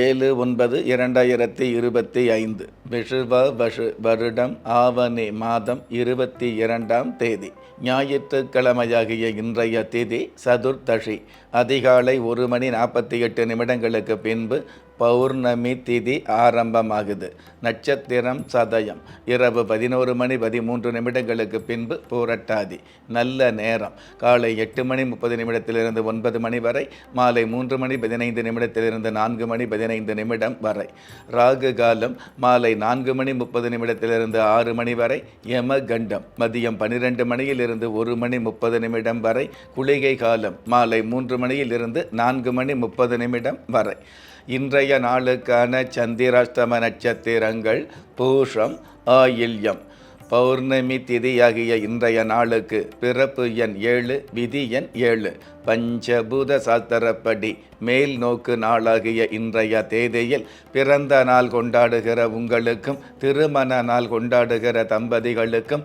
ஏழு ஒன்பது இரண்டாயிரத்தி இருபத்தி ஐந்து விஷுவ வஷு வருடம் ஆவணி மாதம் இருபத்தி இரண்டாம் தேதி ஞாயிற்றுக்கிழமையாகிய இன்றைய திதி சதுர்த்தஷி அதிகாலை ஒரு மணி நாற்பத்தி எட்டு நிமிடங்களுக்கு பின்பு பௌர்ணமி திதி ஆரம்பமாகுது. நட்சத்திரம் சதயம். இரவு பதினோரு மணி பதிமூன்று நிமிடங்களுக்கு பின்பு பூரட்டாதி. நல்ல நேரம். காலை எட்டு மணி முப்பது நிமிடத்திலிருந்து ஒன்பது மணி வரை மாலை மூன்று மணி பதினைந்து நிமிடத்திலிருந்து நான்கு மணி பதினைந்து நிமிடம் வரை. ராகு காலம் மாலை நான்கு மணி முப்பது நிமிடத்திலிருந்து ஆறு மணி வரை யம கண்டம் மதியம் பனிரெண்டு மணியிலிருந்து ஒரு மணி முப்பது நிமிடம் வரை குளிகை காலம் மாலை மூன்று மணியிலிருந்து நான்கு மணி முப்பது நிமிடம் வரை. இன்றைய நாளுக்கான சந்திராஷ்டம நட்சத்திரங்கள் பூஷம் ஆயில்யம். பௌர்ணமி திதியாகிய இன்றைய நாளுக்கு பிறப்பு எண் ஏழு விதி எண் ஏழு. பஞ்சபூத சாஸ்திரப்படி மேல் நோக்கு நாளாகிய இன்றைய தேதியில் பிறந்த நாள் கொண்டாடுகிற உங்களுக்கும் திருமண நாள் கொண்டாடுகிற தம்பதிகளுக்கும்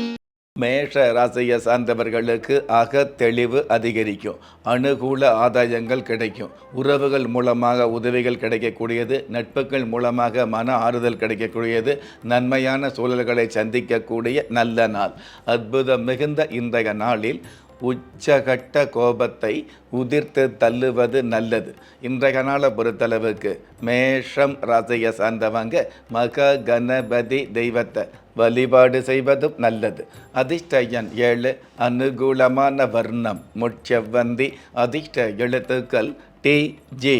மேஷ ராசியை சார்ந்தவர்களுக்கு அகத்தெளிவு அதிகரிக்கும். அனுகூல ஆதாயங்கள் கிடைக்கும். உறவுகள் மூலமாக உதவிகள் கிடைக்கக்கூடியது. நட்புகள் மூலமாக மன ஆறுதல் கிடைக்கக்கூடியது. நன்மையான சூழல்களை சந்திக்கக்கூடிய நல்ல நாள். அற்புதம் மிகுந்த இன்றைய நாளில் உச்சகட்ட கோபத்தை உதிர்த்து தள்ளுவது நல்லது. இன்றைய நாளை பொறுத்தளவுக்கு மேஷம் ராசியை சார்ந்தவங்க மக கணபதி தெய்வத்தை வழிபாடு செய்வதும் நல்லது. அதிர்ஷ்டயன் ஏழு அனுகூலமான வர்ணம் முட்செவ்வந்தி அதிர்ஷ்ட எழுத்துக்கள் டி ஜி.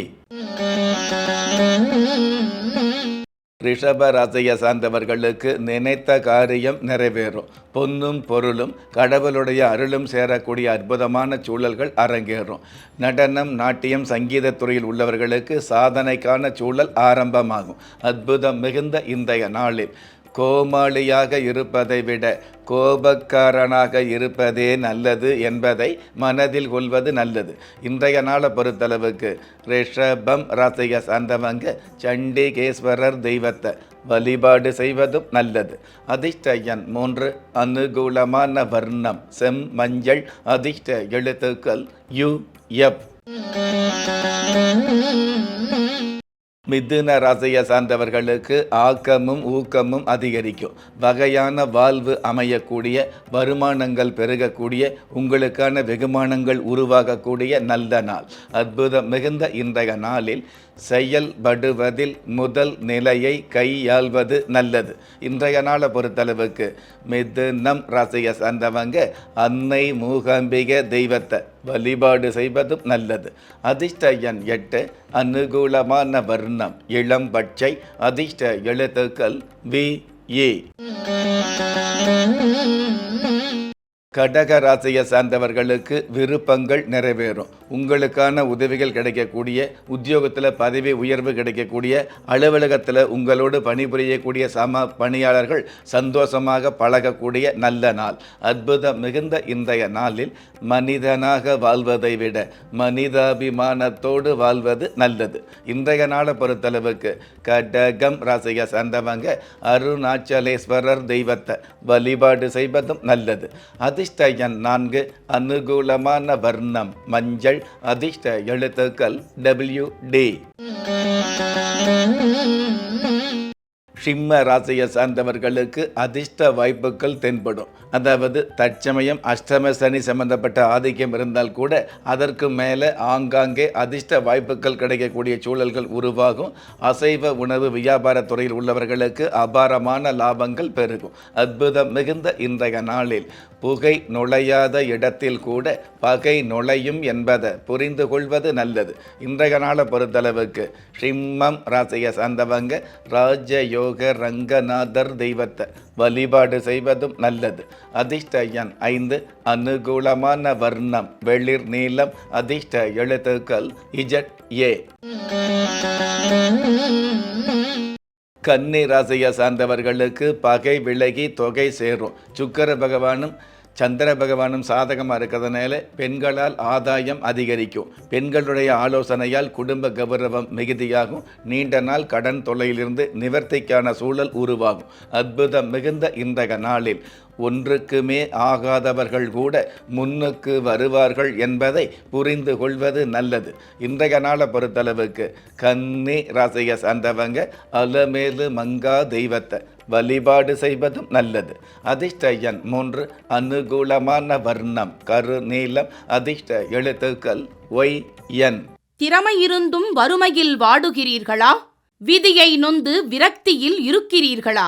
ரிஷப ராசியை சார்ந்தவர்களுக்கு நினைத்த காரியம் நிறைவேறும். பொன்னும் பொருளும் கடவுளுடைய அருளும் சேரக்கூடிய அற்புதமான சூழல்கள் அரங்கேறும். நடனம் நாட்டியம் சங்கீதத்துறையில் உள்ளவர்களுக்கு சாதனைக்கான சூழல் ஆரம்பமாகும். அற்புதம் மிகுந்த இன்றைய நாளில். கோமாளியாக இருப்பதை விட கோபக்காரனாக இருப்பதே நல்லது என்பதை மனதில் கொள்வது நல்லது. இன்றைய நாளை பொறுத்தளவுக்கு ரிஷபம் ராசிக சார்ந்தவங்க சண்டிகேஸ்வரர் தெய்வத்தை வழிபாடு செய்வதும் நல்லது. அதிர்ஷ்டயன் மூன்று அனுகூலமான வர்ணம் செம் மஞ்சள் அதிர்ஷ்ட எழுத்துக்கள் யு எப். மிதுன ராசியை சார்ந்தவர்களுக்கு ஆக்கமும் ஊக்கமும் அதிகரிக்கும். வகையான வாழ்வு அமையக்கூடிய வருமானங்கள் பெருகக்கூடிய உங்களுக்கான வெகுமானங்கள் உருவாகக்கூடிய நல்ல நாள். அற்புதம் மிகுந்த இன்றைய நாளில் செயல்படுவதில் முதல் நிலையை கையாள்வது நல்லது. இன்றைய நாளை பொறுத்தளவுக்கு மிதுனம் ராசியை சார்ந்தவங்க அன்னை மூகாம்பிகை தெய்வத்தை வழிபாடு செய்வதும் நல்லது. அதிர்ஷ்ட எண் எட்டு அனுகூலமான வர்ணம் இளம் பச்சை அதிர்ஷ்ட எழுத்துக்கள் வி ஏ. கடக ராசியை சார்ந்தவர்களுக்கு விருப்பங்கள் நிறைவேறும். உங்களுக்கான உதவிகள் கிடைக்கக்கூடிய உத்தியோகத்தில் பதவி உயர்வு கிடைக்கக்கூடிய அலுவலகத்தில் உங்களோடு பணிபுரியக்கூடிய சம பணியாளர்கள் சந்தோஷமாக பழகக்கூடிய நல்ல நாள். அற்புதம் மிகுந்த இன்றைய நாளில் மனிதனாக வாழ்வதை விட மனிதாபிமானத்தோடு வாழ்வது நல்லது. இன்றைய நாளை பொறுத்தளவுக்கு கடகம் ராசியை சார்ந்தவங்க அருணாச்சலேஸ்வரர் தெய்வத்தை வழிபாடு செய்வதும் நல்லது. அது அதிர்ஷ்ட எண் நான்கு அனுகூலமான வர்ணம் மஞ்சள் அதிர்ஷ்ட எழுத்துக்கள் டபிள்யூ டி சிம்ம ராசியை சார்ந்தவர்களுக்கு அதிர்ஷ்ட வாய்ப்புகள் தென்படும். அதாவது தற்சமயம் அஷ்டம சனி சம்பந்தப்பட்ட ஆதிக்கம் இருந்தால் கூட அதற்கு மேலே ஆங்காங்கே அதிர்ஷ்ட வாய்ப்புகள் கிடைக்கக்கூடிய சூழல்கள் உருவாகும். அசைவ உணவு வியாபார துறையில் உள்ளவர்களுக்கு அபாரமான லாபங்கள் பெருகும். அற்புதம் மிகுந்த இன்றைய நாளில். புகை நுழையாத இடத்தில் கூட பகை நுழையும் என்பதை புரிந்து கொள்வது நல்லது. இன்றைய நாளை பொறுத்தளவுக்கு சிம்மம் ராசியை சார்ந்தவங்க ராஜயோக ரங்கநாதர் தெய்வத்தை வழிபாடு செய்வதும் நல்லது. அதிர்ஷ்ட எண் ஐந்து அனுகூலமான வர்ணம் வெளிர் நீளம் அதிர்ஷ்ட எழுத்துக்கள் இஜட் ஏ கன்னி ராசியை சார்ந்தவர்களுக்கு பகை விலகி தொகை சேரும். சுக்கர பகவானும் சந்திர பகவானும் சாதகமாக இருக்கிறதுனால பெண்களால் ஆதாயம் அதிகரிக்கும். பெண்களுடைய ஆலோசனையால் குடும்ப கௌரவம் மிகுதியாகும். நீண்ட நாள் கடன் தொல்லையிலிருந்து நிவர்த்திக்கான சூழல் உருவாகும். அற்புதம் மிகுந்த இந்த நாளில். ஒன்றுக்குமே ஆகாதவர்கள் கூட முன்னுக்கு வருவார்கள் என்பதை புரிந்து கொள்வது நல்லது. இன்றைய நாளை பொறுத்தளவுக்கு கன்னி ராசியை சார்ந்தவங்க அலமேலு மங்கா தெய்வத்தை வழிபாடு செய்வதும் நல்லது. அதிர்ஷ்ட எண் மூன்று அனுகூலமான வர்ணம் கரு நீளம் அதிர்ஷ்ட எழுத்துக்கள் ஒய் என். திறமை இருந்தும் வறுமையில் வாடுகிறீர்களா? விதியை நொந்து விரக்தியில் இருக்கிறீர்களா?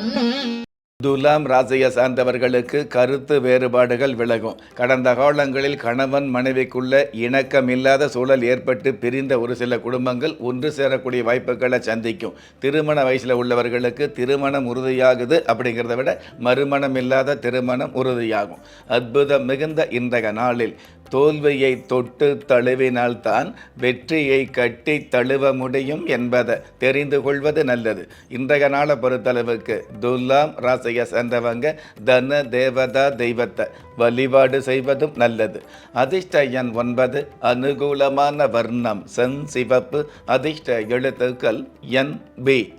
துலாம் ராசியை சார்ந்தவர்களுக்கு கருத்து வேறுபாடுகள் விலகும். கடந்த காலங்களில் கணவன் மனைவிக்குள்ள இணக்கமில்லாத சூழல் ஏற்பட்டு பிரிந்த ஒரு சில குடும்பங்கள் ஒன்று சேரக்கூடிய வாய்ப்புகளை சந்திக்கும். திருமண வயசில் உள்ளவர்களுக்கு திருமணம் உறுதியாகுது அப்படிங்கிறத விட மறுமணம் இல்லாத திருமணம் உறுதியாகும். அற்புதம் மிகுந்த இன்றைய நாளில் தோல்வியை தொட்டு தழுவினால்தான் வெற்றியை கட்டி தழுவ முடியும் என்பதை தெரிந்து கொள்வது நல்லது. இன்றைய நாளை பொறுத்தளவுக்கு துலாம் ராசியை சேர்ந்தவங்க தன தேவதா தெய்வத்தை. வழிபாடு செய்வதும் நல்லது. அதிர்ஷ்ட எண் ஒன்பது அனுகூலமான வர்ணம். சென் சிவப்பு அதிர்ஷ்ட எழுத்துக்கள் என் பி.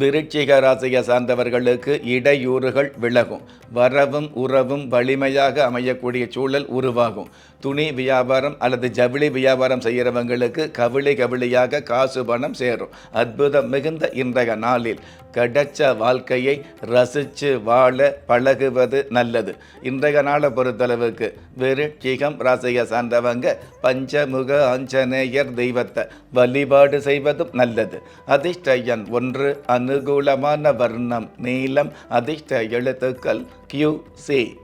விருச்சிக ராசியை சார்ந்தவர்களுக்கு இடையூறுகள் விலகும். வரவும் உறவும் வலிமையாக அமையக்கூடிய சூழல் உருவாகும். துணி வியாபாரம் அல்லது ஜவுளி வியாபாரம் செய்கிறவங்களுக்கு கவிழி கவிழியாக காசு பணம் சேரும். அற்புதம் மிகுந்த இன்றைய நாளில் கிடைச்ச வாழ்க்கையை ரசித்து வாழ பழகுவது நல்லது. இன்றைய நாளை பொறுத்தளவுக்கு விருட்சிகம் ராசியை சார்ந்தவங்க பஞ்சமுக ஆஞ்சநேயர் தெய்வத்தை வழிபாடு செய்வதும் நல்லது. அதிர்ஷ்ட எண் ஒன்று அனுகூலமான வர்ணம் நீளம் அதிர்ஷ்ட எழுத்துக்கள் கியூ சி.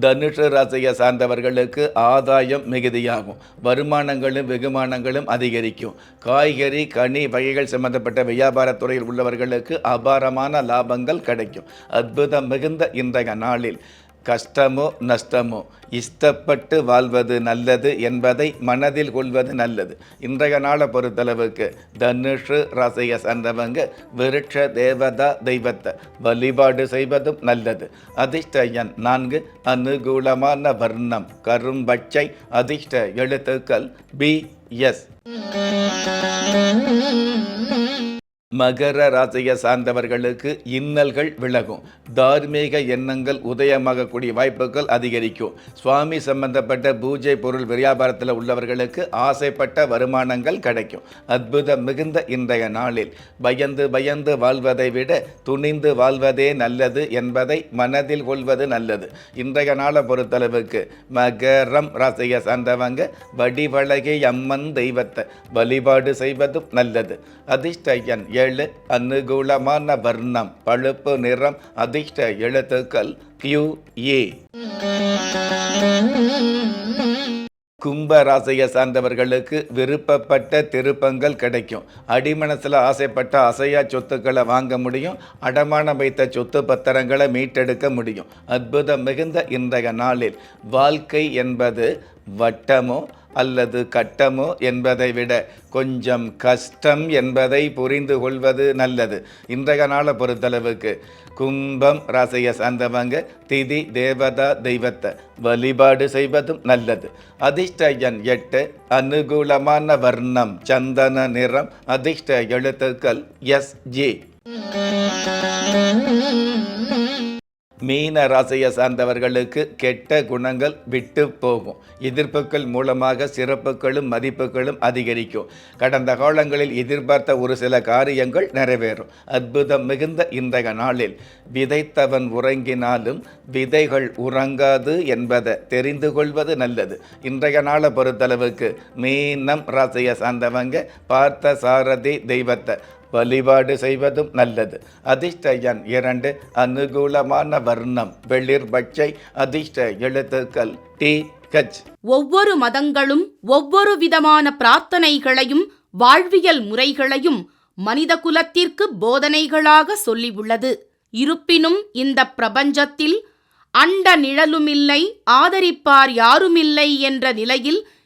தனுஷ ராசியை சார்ந்தவர்களுக்கு ஆதாயம் மிகுதியாகும். வருமானங்களும் வெகுமானங்களும் அதிகரிக்கும். காய்கறி கனி வகைகள் சம்பந்தப்பட்ட வியாபாரத்துறையில் உள்ளவர்களுக்கு அபாரமான லாபங்கள் கிடைக்கும். அற்புதம் மிகுந்த இன்றைய நாளில். கஷ்டமோ நஷ்டமோ? இஷ்டப்பட்டு வாழ்வது நல்லது என்பதை மனதில் கொள்வது நல்லது. இன்றைய நாளை பொறுத்தளவுக்கு தனுஷு ரசைய சார்ந்தவங்க விருட்ச தேவதா தெய்வத்தை வழிபாடு செய்வதும் நல்லது. அதிர்ஷ்டயன் நான்கு அனுகூலமான வர்ணம் கரும்பச்சை அதிர்ஷ்ட எழுத்துக்கள் பி எஸ். மகர ராசியை சார்ந்தவர்களுக்கு இன்னல்கள் விலகும். தார்மீக எண்ணங்கள் உதயமாகக்கூடிய வாய்ப்புகள் அதிகரிக்கும். சுவாமி சம்பந்தப்பட்ட பூஜை பொருள் வியாபாரத்தில் உள்ளவர்களுக்கு ஆசைப்பட்ட வருமானங்கள் கிடைக்கும். அற்புதம் மிகுந்த இன்றைய நாளில். பயந்து பயந்து வாழ்வதை விட துணிந்து வாழ்வதே நல்லது என்பதை மனதில் கொள்வது நல்லது. இன்றைய நாளை பொறுத்தளவுக்கு மகரம் ராசியை சார்ந்தவங்க வடிவழகி அம்மன் தெய்வத்தை வழிபாடு செய்வதும் நல்லது. அதிர்ஷ்ட எண் ஏழு அனுகூலமான வர்ணம் பழுப்பு நிறம் அதிர்ஷ்ட எழுத்துக்கள் கியூ ஏ கும்ப ராசியை சார்ந்தவர்களுக்கு விருப்பப்பட்ட திருப்பங்கள் கிடைக்கும். அடிமனசில் ஆசைப்பட்ட அசையா சொத்துக்களை வாங்க முடியும். அடமானம் வைத்த சொத்து பத்திரங்களை மீட்டெடுக்க முடியும். அற்புதம் மிகுந்த இன்றைய நாளில். வாழ்க்கை என்பது வட்டமோ அல்லது கட்டமோ என்பதை விட கொஞ்சம் கஷ்டம் என்பதை புரிந்து கொள்வது நல்லது. இன்றைய நாளை பொறுத்தளவுக்கு கும்பம் ராசியை சார்ந்தவங்க திதி தேவதா தெய்வத்தை வழிபாடு செய்வதும் நல்லது. அதிர்ஷ்டயன் எட்டு அனுகூலமான வர்ணம் சந்தன நிறம் அதிர்ஷ்ட எழுத்துக்கள் எஸ் ஜி. மீன ராசியை சார்ந்தவர்களுக்கு கெட்ட குணங்கள் விட்டு போகும். எதிர்ப்புகள் மூலமாக சிறப்புகளும் மதிப்புகளும் அதிகரிக்கும். கடந்த காலங்களில் எதிர்பார்த்த ஒரு சில காரியங்கள் நிறைவேறும். அற்புதம் மிகுந்த இன்றைய நாளில் விதைத்தவன் உறங்கினாலும் விதைகள் உறங்காது என்பதை தெரிந்து கொள்வது நல்லது. இன்றைய நாளை பொறுத்தளவுக்கு மீனம் ராசியை சார்ந்தவங்க பார்த்த சாரதி தெய்வத்தை வழிபாடு செய்வதும் நல்லது. அதிர்ஷ்ட எண் இரண்டு அனுகூலமான வர்ணம். வெளிர் பச்சை அதிர்ஷ்ட எழுத்துக்கள். டி கச். ஒவ்வொரு மதங்களும் ஒவ்வொரு விதமான பிரார்த்தனைகளையும் வாழ்வியல் முறைகளையும் மனித குலத்திற்கு போதனைகளாக சொல்லியுள்ளது. இருப்பினும் இந்த பிரபஞ்சத்தில் அண்ட நிழலுமில்லை ஆதரிப்பார் யாருமில்லை என்ற நிலையில்